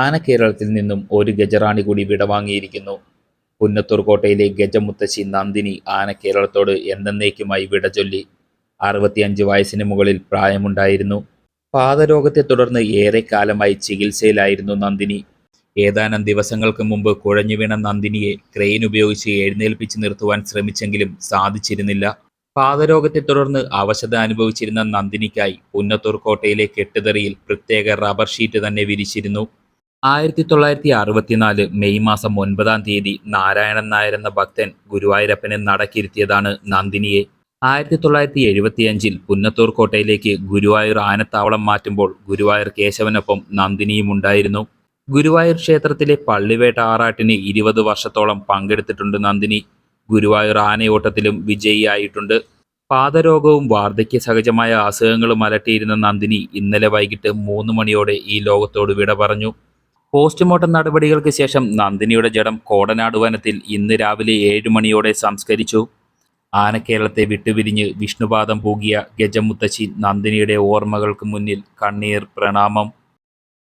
ആന കേരളത്തിൽ നിന്നും ഒരു ഗജറാണി കൂടി വിടവാങ്ങിയിരിക്കുന്നു പുന്നത്തൂർ കോട്ടയിലെ ഗജമുത്തശ്ശി നന്ദിനി ആന കേരളത്തോട് എന്നേക്കുമായി വിട ചൊല്ലി. അറുപത്തിയഞ്ച് വയസ്സിന് മുകളിൽ പ്രായമുണ്ടായിരുന്നു. പാദരോഗത്തെ തുടർന്ന് ഏറെക്കാലമായി ചികിത്സയിലായിരുന്നു നന്ദിനി. ഏതാനും ദിവസങ്ങൾക്ക് മുമ്പ് കുഴഞ്ഞു വീണ നന്ദിനിയെ ക്രെയിൻ ഉപയോഗിച്ച് എഴുന്നേൽപ്പിച്ച് നിർത്തുവാൻ ശ്രമിച്ചെങ്കിലും സാധിച്ചിരുന്നില്ല. പാദരോഗത്തെ തുടർന്ന് അവശത അനുഭവിച്ചിരുന്ന നന്ദിനിക്കായി പുന്നത്തൂർ കോട്ടയിലെ കെട്ടുതറിയിൽ പ്രത്യേക റബ്ബർ ഷീറ്റ് തന്നെ വിരിച്ചിരുന്നു. ആയിരത്തി തൊള്ളായിരത്തി അറുപത്തിനാല് മെയ് മാസം ഒൻപതാം തീയതി നാരായണൻ നായർ എന്ന ഭക്തൻ ഗുരുവായൂരപ്പനെ നടക്കിരുത്തിയതാണ് നന്ദിനിയെ. ആയിരത്തി തൊള്ളായിരത്തി എഴുപത്തിയഞ്ചിൽ പുന്നത്തൂർ കോട്ടയിലേക്ക് ഗുരുവായൂർ ആനത്താവളം മാറ്റുമ്പോൾ ഗുരുവായൂർ കേശവനൊപ്പം നന്ദിനിയും ഉണ്ടായിരുന്നു. ഗുരുവായൂർ ക്ഷേത്രത്തിലെ പള്ളിവേട്ട ആറാട്ടിന് ഇരുപത് വർഷത്തോളം പങ്കെടുത്തിട്ടുണ്ട് നന്ദിനി. ഗുരുവായൂർ ആനയോട്ടത്തിലും വിജയിയായിട്ടുണ്ട്. പാദരോഗവും വാർദ്ധക്യ സഹജമായ അസുഖങ്ങളും അലട്ടിയിരുന്ന നന്ദിനി ഇന്നലെ വൈകിട്ട് മൂന്ന് മണിയോടെ ഈ ലോകത്തോട് വിട പറഞ്ഞു. പോസ്റ്റ്മോർട്ടം നടപടികൾക്ക് ശേഷം നന്ദിനിയുടെ ജഡം കോടനാട് വനത്തിൽ ഇന്ന് രാവിലെ ഏഴ് മണിയോടെ സംസ്കരിച്ചു. ആനക്കേരളത്തെ വിട്ടുപിരിഞ്ഞ് വിഷ്ണുപാദം പൂകിയ ഗജമുത്തശ്ശി നന്ദിനിയുടെ ഓർമ്മകൾക്ക് മുന്നിൽ കണ്ണീർ പ്രണാമം.